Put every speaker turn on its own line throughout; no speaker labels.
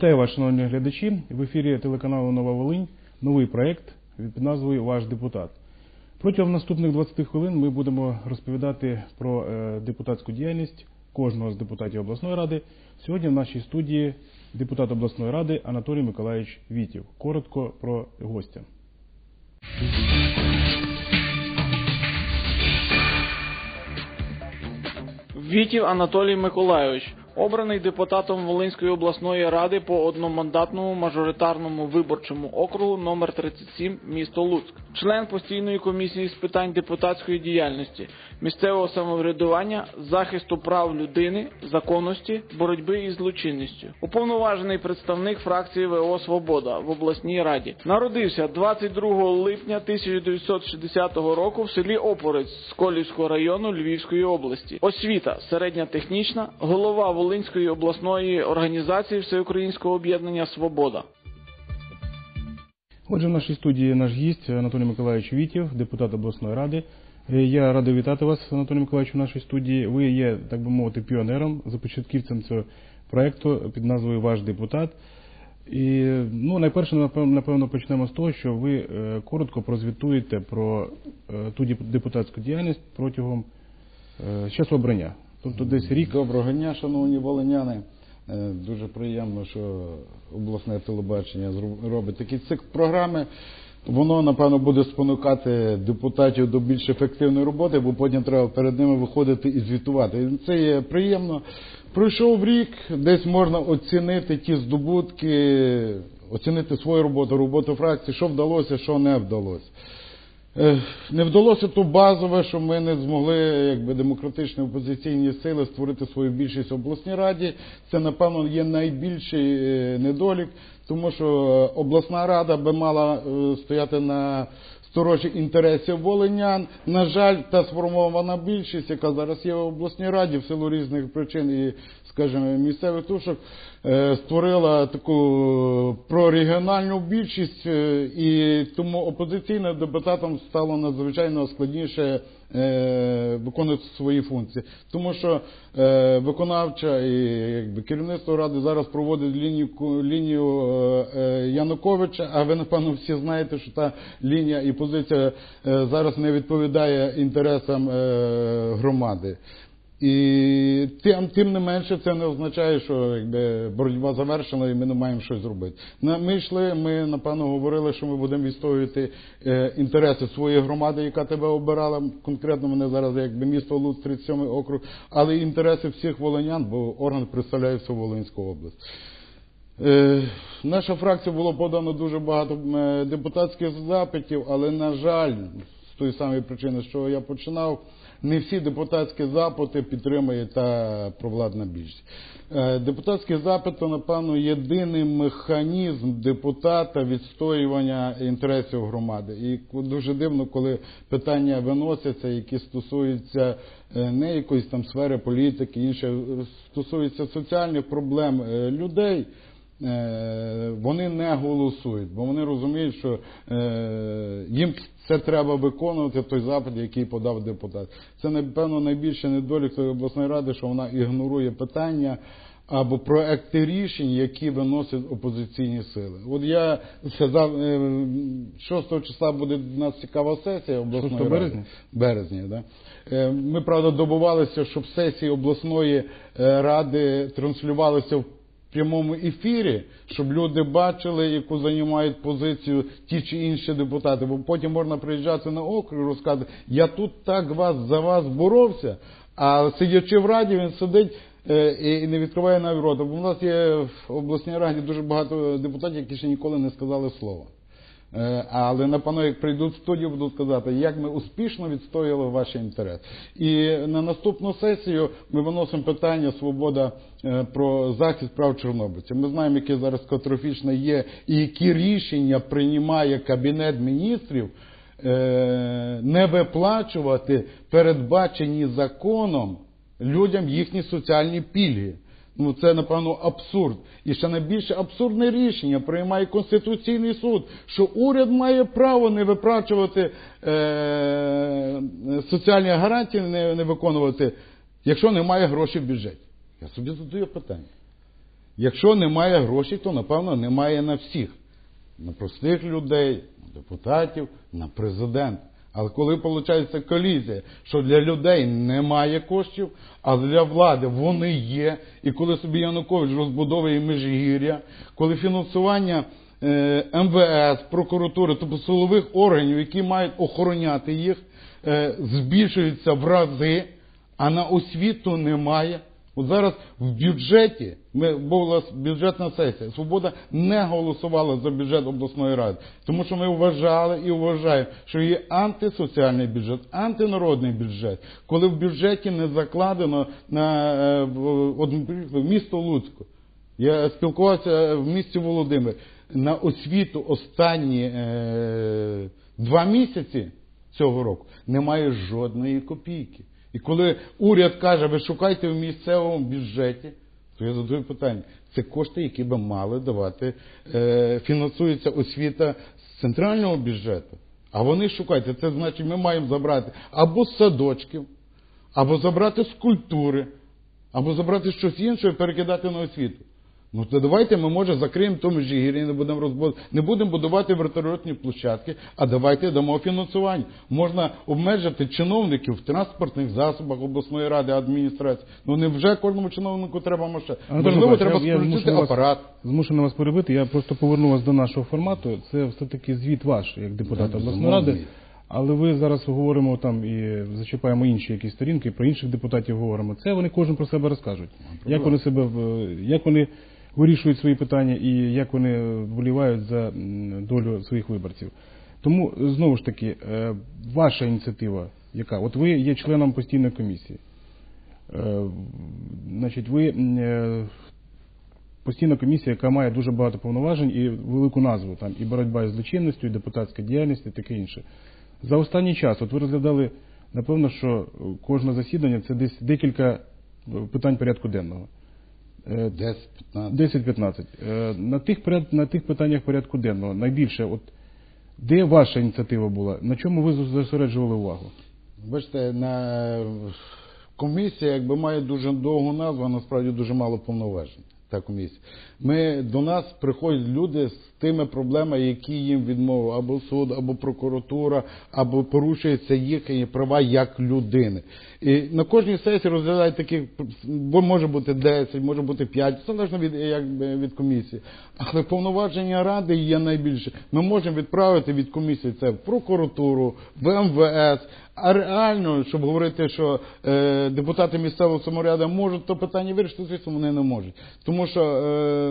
Вітаю вас, шановні глядачі. В ефірі телеканалу Нова Волинь новий проект під назвою Ваш депутат. Протягом наступних 20 хвилин ми будемо розповідати про е, депутатську діяльність кожного з депутатів обласної ради. Сьогодні в нашій студії депутат обласної ради Анатолій Миколаївич Вітів. Коротко про гостя.
Вітів Анатолій Миколайович, обраний депутатом Волинської обласної ради по одномандатному мажоритарному виборчому округу номер 37 місто Луцьк, член постійної комісії з питань депутатської діяльності, місцевого самоврядування, захисту прав людини, законності, боротьби із злочинністю, уповноважений представник фракції ВО Свобода в обласній раді. Народився 22 липня 1960 року в селі Опорець Сколівського району Львівської області. Освіта середня технічна, голова Волинської обласної організації Всеукраїнського об'єднання Свобода.
Отже, в нашій студії наш гість Анатолій Миколаївич Вітів, депутат обласної ради. Е, Я радий вітати вас, Анатолій Миколаївич, в нашій студії. Ви є, так би мовити, піонером, започатківцем цього проєкту під назвою Ваш депутат. І ну, найперше, напевно, почнемо з того, що ви е, коротко прозвітуєте про е, ту депутатську діяльність протягом часу обрання. Тобто десь рік.
Доброго дня, шановні волиняни. Е, Дуже приємно, що обласне телебачення робить такий цикл програми. Воно, напевно, буде спонукати депутатів до більш ефективної роботи, бо потім треба перед ними виходити і звітувати. Це є приємно. Пройшов рік, десь можна оцінити ті здобутки, оцінити свою роботу, роботу фракції, що вдалося, що не вдалося. Е, Не вдалося то базове, що ми не змогли, якби демократичні опозиційні сили, створити свою більшість в обласній раді. Це, напевно, є найбільший е, недолік, тому що е, обласна рада би мала стояти на сторожі інтересів волинян. На жаль, та сформована більшість, яка зараз є в обласній раді, в силу різних причин і, скажімо, місцевих тушок, е, створила таку прорегіональну більшість, е, і тому опозиційним депутатам стало надзвичайно складніше е, виконувати свої функції. Тому що виконавча і якби, керівництво ради зараз проводить лінію, лінію Януковича, а ви, напевно, всі знаєте, що та лінія і позиція зараз не відповідає інтересам громади. І тим, тим не менше це не означає, що якби, боротьба завершена і ми не маємо щось зробити. Ми йшли, ми напевно говорили, що ми будемо відстоювати е, інтереси своєї громади, яка тебе обирала. Конкретно мене зараз якби місто Луц, 37 округ, але і інтереси всіх волинян, бо орган представляє всю Волинську область. Е, Наша фракція було подано дуже багато е, депутатських запитів, але, на жаль, з тої самої причини, що я починав, не всі депутатські запити підтримує та провладна більшість. Е, Депутатський запит, напевно, єдиний механізм депутата відстоювання інтересів громади. І дуже дивно, коли питання виносяться, які стосуються е, не якоїсь там сфери політики, інше е, стосуються соціальних проблем людей. Е, вони не голосують, бо вони розуміють, що е, їм це треба виконувати той запит, який подав депутат. Це напевно найбільше недолік тої обласної ради, що вона ігнорує питання або проекти рішень, які виносять опозиційні сили. От я сказав, е, 6 числа буде у нас цікава сесія обласної
6
ради.
березня?
Березня, да. Е, Ми, правда, добувалися, щоб сесії обласної е, ради транслювалися в прямому ефірі, щоб люди бачили, яку займають позицію ті чи інші депутати. Бо потім можна приїжджати на округ і розказувати, я тут так вас за вас боровся, а сидячи в раді, він сидить. е, І не відкриває навіть рота. Бо в нас є в обласній раді дуже багато депутатів, які ще ніколи не сказали слова. Е, Але напевно, як прийдуть в студію, будуть сказати, як ми успішно відстояли ваші інтереси. І на наступну сесію ми виносимо питання свобода е, про захист прав чорнобильців. Ми знаємо, яке зараз катастрофічне є, і які рішення приймає Кабінет міністрів е, не виплачувати передбачені законом людям їхні соціальні пільги. Ну, це, напевно, абсурд. І ще найбільше абсурдне рішення приймає Конституційний суд, що уряд має право не виплачувати е, соціальні гарантії, не, не виконувати, якщо немає грошей в бюджеті. Я собі задаю питання. Якщо немає грошей, то напевно немає на всіх. На простих людей, на депутатів, на президента. Але коли виходить колізія, що для людей немає коштів, а для влади вони є, і коли собі Янукович розбудовує межгір'я, коли фінансування е, МВС, прокуратури, тобто силових органів, які мають охороняти їх, е, збільшується в рази, а на освіту немає. От зараз в бюджеті ми була бюджетна сесія. Свобода не голосувала за бюджет обласної ради, тому що ми вважали і вважаємо, що є антисоціальний бюджет, антинародний бюджет, коли в бюджеті не закладено на е, місто Луцько. Я спілкувався в місті Володимир на освіту останні е, два місяці цього року немає жодної копійки. І коли уряд каже, ви шукайте в місцевому бюджеті, то я задаю питання: це кошти, які би мали давати, е, фінансується освіта з центрального бюджету. А вони шукайте, це значить, ми маємо забрати або з садочків, або забрати з культури, або забрати щось інше і перекидати на освіту. Ну то давайте ми може закриємо то Межигір'я, не будемо розбуд... не будемо будувати вертольотні площадки, а давайте дамо фінансування. Можна обмежити чиновників в транспортних засобах обласної ради адміністрації. Ну не вже кожному чиновнику треба машина. Можливо, треба
вас-
апарат.
Змушений вас перебити. Я просто поверну вас до нашого формату. Це все-таки звіт ваш, як депутата обласної ради. Але ви зараз говоримо там і зачіпаємо інші якісь сторінки, про інших депутатів говоримо. Це вони кожен про себе розкажуть. Як вони себе як вони вирішують свої питання і як вони вболівають за долю своїх виборців. Тому знову ж таки, е, ваша ініціатива, яка? От ви є членом постійної комісії. Е, Значить, ви е, постійна комісія, яка має дуже багато повноважень і велику назву, там і боротьба із злочинністю, і депутатська діяльність, і таке інше. За останній час, от ви розглядали, напевно, що кожне засідання це десь декілька питань порядку денного. Е,
10-15.
10-15. Е, На тих, поряд- на тих питаннях порядку денного найбільше, от де ваша ініціатива була? На чому ви зосереджували увагу?
Бачите, на комісія якби має дуже довгу назву, а насправді дуже мало повноважень. Та комісія. Ми до нас приходять люди з тими проблемами, які їм відмовив або суд, або прокуратура, або порушуються їхні права як людини. І на кожній сесії розглядають таких, бо може бути 10, може бути 5, залежно від, якби, від комісії. Але повноваження ради є найбільше. Ми можемо відправити від комісії це в прокуратуру, в МВС. А реально, щоб говорити, що е, депутати місцевого самовряду можуть то питання вирішити, звісно, вони не можуть. Тому що е,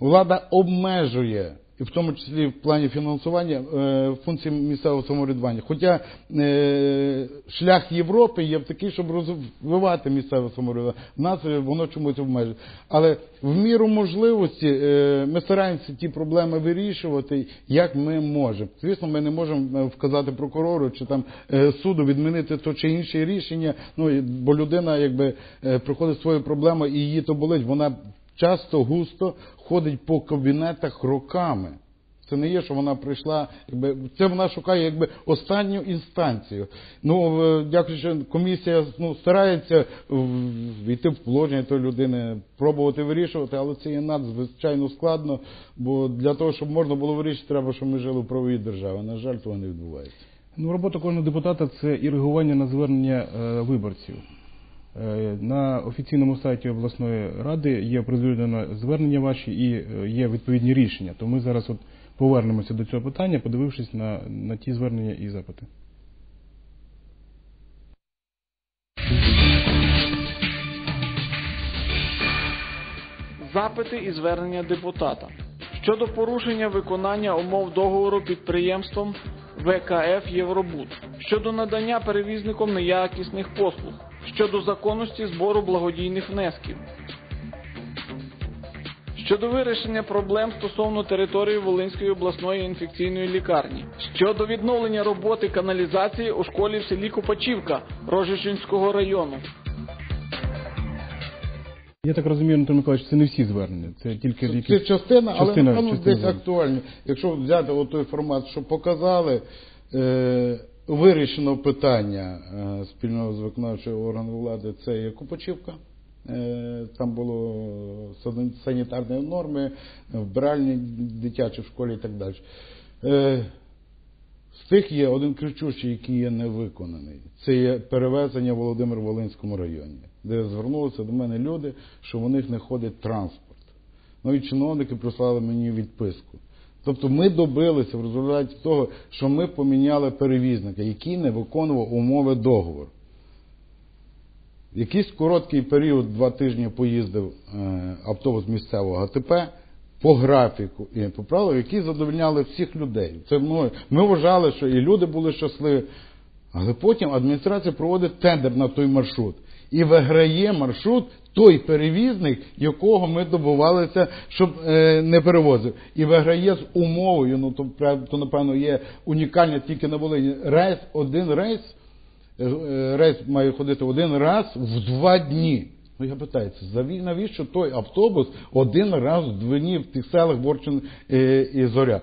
влада обмежує, і в тому числі в плані фінансування, е, функції місцевого самоврядування. Хоча е, шлях Європи є такий, щоб розвивати місцеве самоврядування. В нас е, воно чомусь обмежує. Але в міру можливості е, ми стараємося ті проблеми вирішувати, як ми можемо. Звісно, ми не можемо е, вказати прокурору чи там е, суду відмінити то чи інше рішення. Ну бо людина, якби е, приходить з своєю проблемою і її то болить, вона часто густо ходить по кабінетах роками. Це не є, що вона прийшла, якби це вона шукає якби останню інстанцію. Ну е, дякую, що комісія ну, старається війти в положення тої людини, пробувати вирішувати, але це є надзвичайно складно, бо для того, щоб можна було вирішити, треба, щоб ми жили в правовій державі. На жаль, того не відбувається.
Ну, робота кожного депутата це і реагування на звернення е, виборців. Е, на офіційному сайті обласної ради є оприлюднено звернення ваші і е, є відповідні рішення. То ми зараз от повернемося до цього питання, подивившись на, на ті звернення і запити.
Запити і звернення депутата щодо порушення виконання умов договору підприємством ВКФ Євробуд щодо надання перевізником неякісних послуг щодо законності збору благодійних внесків. Щодо вирішення проблем стосовно території Волинської обласної інфекційної лікарні, щодо відновлення роботи каналізації у школі в селі Купачівка Рожичинського району,
Я так розумію, Анатолій Миколаївич, це не всі звернення, це тільки
Це
якісь...
частина, але
частина-
напевно
частина
десь актуальні. Якщо взяти той формат, що показали, е, вирішено питання е, спільного з виконавчого органу влади, це є Купачівка. Е, Там було санітарні норми, вбиральні дитячі в школі і так далі. Е, З тих є один кричущий, який є невиконаний. Це є перевезення в Володимир-Волинському районі, де звернулися до мене люди, що в них не ходить транспорт. Ну і чиновники прислали мені відписку. Тобто ми добилися в результаті того, що ми поміняли перевізника, який не виконував умови договору. Якийсь короткий період, два тижні поїздив е, автобус місцевого ГТП по графіку і по правилам, які задовольняли всіх людей. Це ми, ми вважали, що і люди були щасливі. Але потім адміністрація проводить тендер на той маршрут. І виграє маршрут той перевізник, якого ми добувалися, щоб е, не перевозив. І виграє з умовою, ну то, то напевно є унікальне тільки на Волині. Рейс, один рейс, е, е, рейс має ходити один раз в два дні. Ну я питаю, це навіщо той автобус один раз в дні в тих селах Борчин е, і Зоря?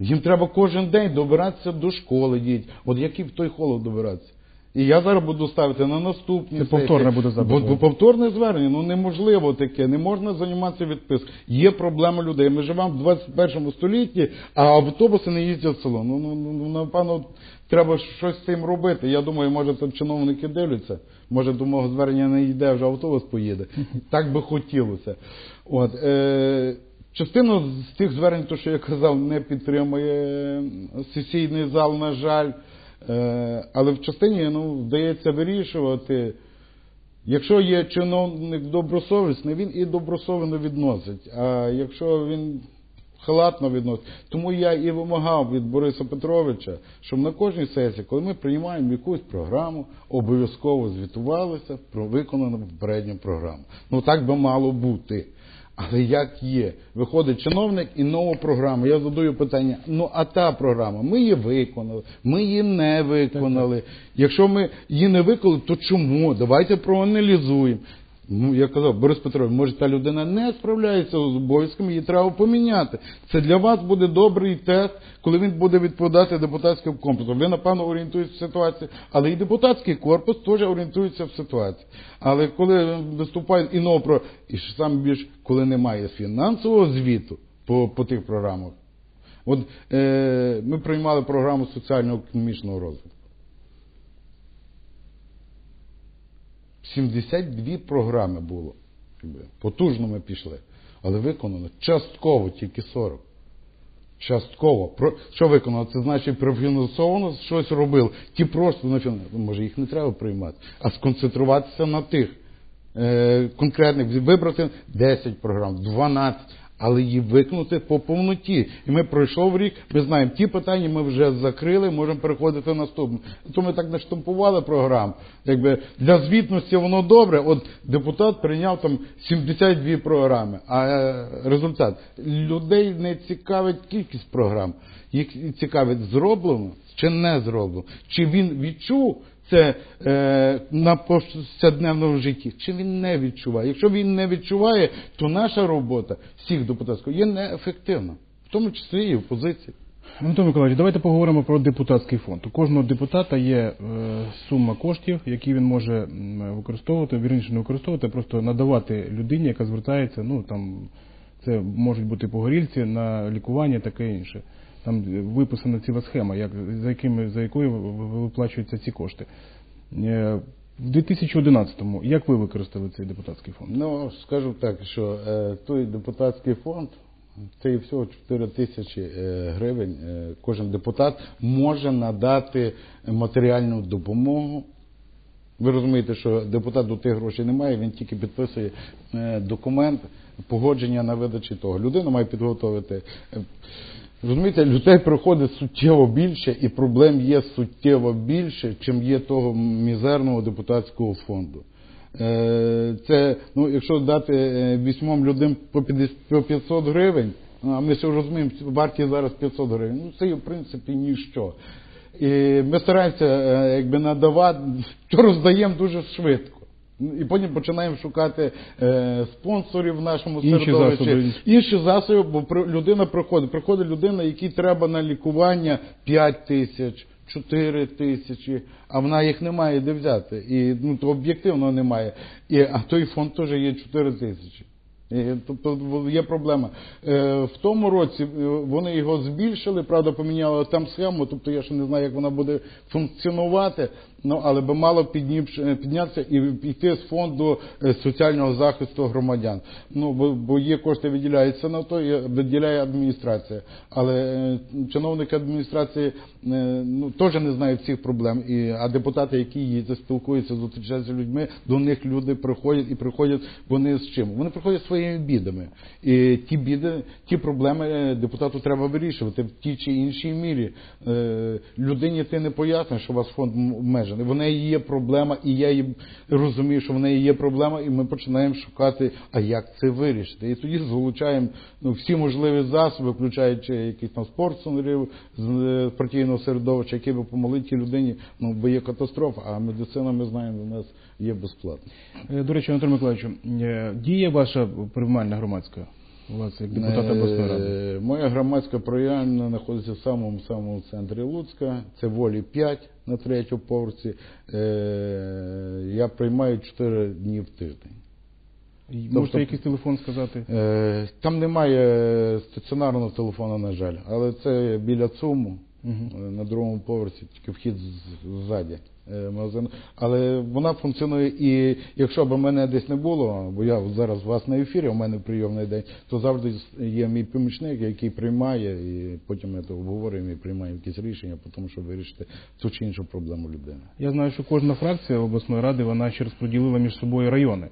Їм треба кожен день добиратися до школи, діть. От який в той холод добиратися? І я зараз буду ставити на наступні
Це
сесії.
повторне буде запит.
Бо, бо повторне звернення, ну неможливо таке, не можна займатися відпискою. Є проблема людей. Ми живемо в 21 столітті, а автобуси не їздять в село. Ну, ну, ну, ну напевно, треба щось з цим робити. Я думаю, може там чиновники дивляться, може до мого звернення не йде, вже автобус поїде. Так би хотілося. От, е, частину з тих звернень, то, що я казав, не підтримує сесійний зал, на жаль. Е, але в частині ну, вдається вирішувати. Якщо є чиновник добросовісний, він і добросовісно відносить. А якщо він халатно відносить, тому я і вимагав від Бориса Петровича, щоб на кожній сесії, коли ми приймаємо якусь програму, обов'язково звітувалися про виконану попередню програму. Ну так би мало бути. Але як є? Виходить чиновник і нову програму. Я задаю питання: ну а та програма, ми її виконали, ми її не виконали. Якщо ми її не виконали, то чому? Давайте проаналізуємо. Ну, я казав, Борис Петрович, може та людина не справляється з обов'язками, її треба поміняти. Це для вас буде добрий тест, коли він буде відповідати депутатським корпусом. Ви, напевно, орієнтуєтеся в ситуації, але і депутатський корпус теж орієнтується в ситуації. Але коли виступають і про і саме більш, коли немає фінансового звіту по, по тих програмах. От е, ми приймали програму соціально-економічного розвитку. 72 програми було. Потужно ми пішли. Але виконано частково тільки 40. Частково. Про, що виконано? Це значить профінансовано щось робили. Ті просто на фінансовано. Може їх не треба приймати, а сконцентруватися на тих е, конкретних, вибрати 10 програм, 12, але її виконати по повноті. І ми пройшов рік, ми знаємо, ті питання ми вже закрили, можемо переходити на наступне. То ми так наштампували програму. Якби для звітності воно добре. От депутат прийняв там 72 програми, а е, результат людей не цікавить кількість програм. Їх цікавить зроблено чи не зроблено. Чи він відчув це е, на повсякденному житті, чи він не відчуває. Якщо він не відчуває, то наша робота всіх депутатських є неефективна, в тому числі і опозиції.
Антон Миколаївич, давайте поговоримо про депутатський фонд. У кожного депутата є е, сума коштів, які він може використовувати, вірніше не використовувати, а просто надавати людині, яка звертається. Ну там це можуть бути погорільці на лікування, таке інше. Там виписана ціла схема, як за якими за якою ви- ви- виплачуються ці кошти. Е, В 2011-му як ви використали цей депутатський фонд?
Ну, скажу так, що е, той депутатський фонд, це і всього 4 тисячі е, гривень. Е, кожен депутат може надати матеріальну допомогу. Ви розумієте, що депутат до тих грошей не має, він тільки підписує е, документ погодження на видачі того. Людина має підготовити. е, Розумієте, людей приходить суттєво більше, і проблем є суттєво більше, чим є того мізерного депутатського фонду. Е, Це, ну, якщо дати е, вісьмом людям по 50 500 гривень, ну, а ми все розуміємо, вартість зараз 500 гривень, ну це в принципі ніщо. І ми стараємося е, якби надавати, то роздаємо дуже швидко. І потім починаємо шукати е, спонсорів в нашому
Інші
середовищі.
засоби.
Інші засоби, бо людина приходить. Приходить людина, якій треба на лікування 5 тисяч, 4 тисячі, а вона їх не має де взяти. І ну, то об'єктивно немає. І, а той фонд теж є 4 тисячі. І, Тобто є проблема. Е, В тому році е, вони його збільшили, правда, поміняли там схему, тобто я ще не знаю, як вона буде функціонувати, ну, але би мало е, піднятися і йти з фонду е, соціального захисту громадян. Ну, бо, бо є кошти виділяються на то, і виділяє адміністрація. Але е, чиновники адміністрації ну, теж не знають цих проблем. І, а депутати, які їздять, спілкуються, зустрічаються з людьми, до них люди приходять і приходять вони з чим? Вони приходять своїми бідами. І ті біди, ті проблеми депутату треба вирішувати в тій чи іншій мірі. Людині ти не поясниш, що у вас фонд м- В неї є проблема, і я її розумію, що в неї є проблема, і ми починаємо шукати, а як це вирішити. І тоді залучаємо ну, всі можливі засоби, включаючи якісь там спортсонерів з е, партійного середовища, які би помогли тій людині, ну бо є катастрофа, а медицина, ми знаємо, у нас є безплатна.
Е, До речі, Анатолій Миколаївичу, е, діє ваша приймальна громадська? Вас як депутата обласної ради?
Е, Моя громадська проявлення знаходиться в самому самому центрі Луцька. Це волі 5 на третьому поверсі. Е, Я приймаю 4 дні в тиждень.
Можете
тобто-
якийсь телефон сказати?
Е, Там немає стаціонарного телефону, на жаль, але це біля ЦУМу На другому поверсі, тільки вхід ззаді. е, магазину. Але вона функціонує і якщо б мене десь не було, бо я зараз у вас на ефірі, у мене прийомний день, то завжди є мій помічник, який приймає, і потім ми це обговорюємо і приймаємо якісь рішення, по тому, щоб вирішити ту чи іншу проблему людини.
Я знаю, що кожна фракція обласної ради вона ще розподілила між собою райони.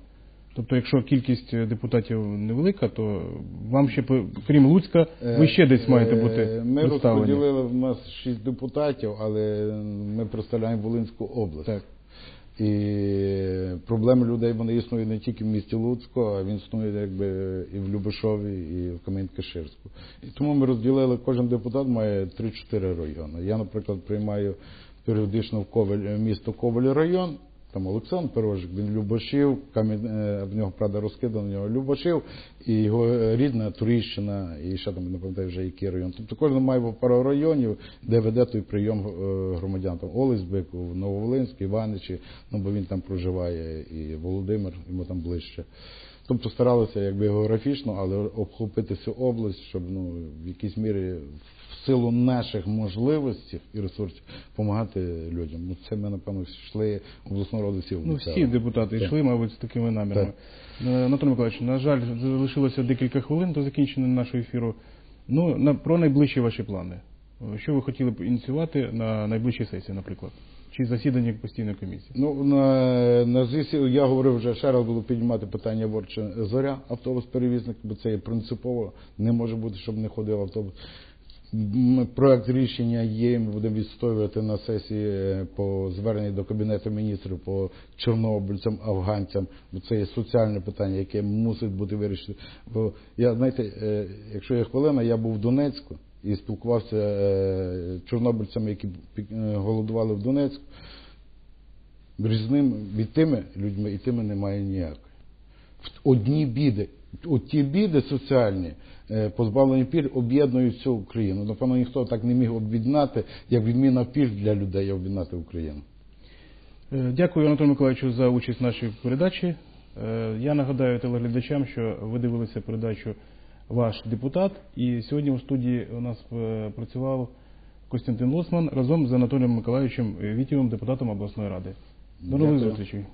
Тобто, якщо кількість е, депутатів невелика, то вам ще крім Луцька, ви ще десь маєте бути
Е, Ми розподілили в нас шість депутатів, але ми представляємо Волинську область.
Так.
І проблеми людей вони існують не тільки в місті Луцьку, а він існує якби і в Любешові, і в Кам'янськ-Каширську. І тому ми розділили, кожен депутат має 3-4 райони. Я, наприклад, приймаю періодично в Ковель, місто Ковель район. Там Олександр Пирожик, він Любашів, Кам'ян, е, в нього, правда, розкидано, в нього Любашів, і його е, рідна Туріщина, і ще там, не пам'ятаю вже який район. Тобто кожен має пару районів, де веде той прийом е, громадян. Там Олесь Биков, Нововолинськ, Іваничі, ну бо він там проживає, і Володимир, йому там ближче. Тобто старалися якби географічно, але обхопити всю область, щоб ну, в якійсь мірі в силу наших можливостей і ресурсів допомагати людям. Ну, це ми, напевно, йшли в обласну раду всі
Ну, всі депутати
Так.
йшли, мабуть, з такими намірами. Е, Анатолій Миколаївич, на жаль, залишилося декілька хвилин до закінчення нашого ефіру. Ну, на, про найближчі ваші плани. Що ви хотіли б ініціювати на найближчій сесії, наприклад? Чи засідання постійної комісії?
Ну, на, на ЗІСі я говорив вже ще раз буду піднімати питання Ворча Зоря, автобус перевізник, бо це є принципово. Не може бути, щоб не ходив автобус. Проект рішення є, ми будемо відстоювати на сесії е, по зверненні до Кабінету міністрів по чорнобильцям, афганцям, бо це є соціальне питання, яке мусить бути вирішено. Бо я, знаєте, е, якщо є хвилина, я був в Донецьку і спілкувався е, з чорнобильцями, які е, голодували в Донецьку. Різним від тими людьми і тими немає ніякої. Одні біди, от ті біди соціальні, е, позбавлені пільг об'єднують всю Україну. Напевно, ніхто так не міг об'єднати, як відміна пільг для людей об'єднати Україну.
Е, Дякую Анатолію Миколаївичу за участь в нашій передачі. Е, Я нагадаю телеглядачам, що ви дивилися передачу ваш депутат. І сьогодні у студії у нас е, працював Костянтин Лосман разом з Анатолієм Миколаївичем е, Вітєвим, депутатом обласної ради. До нових зустрічей.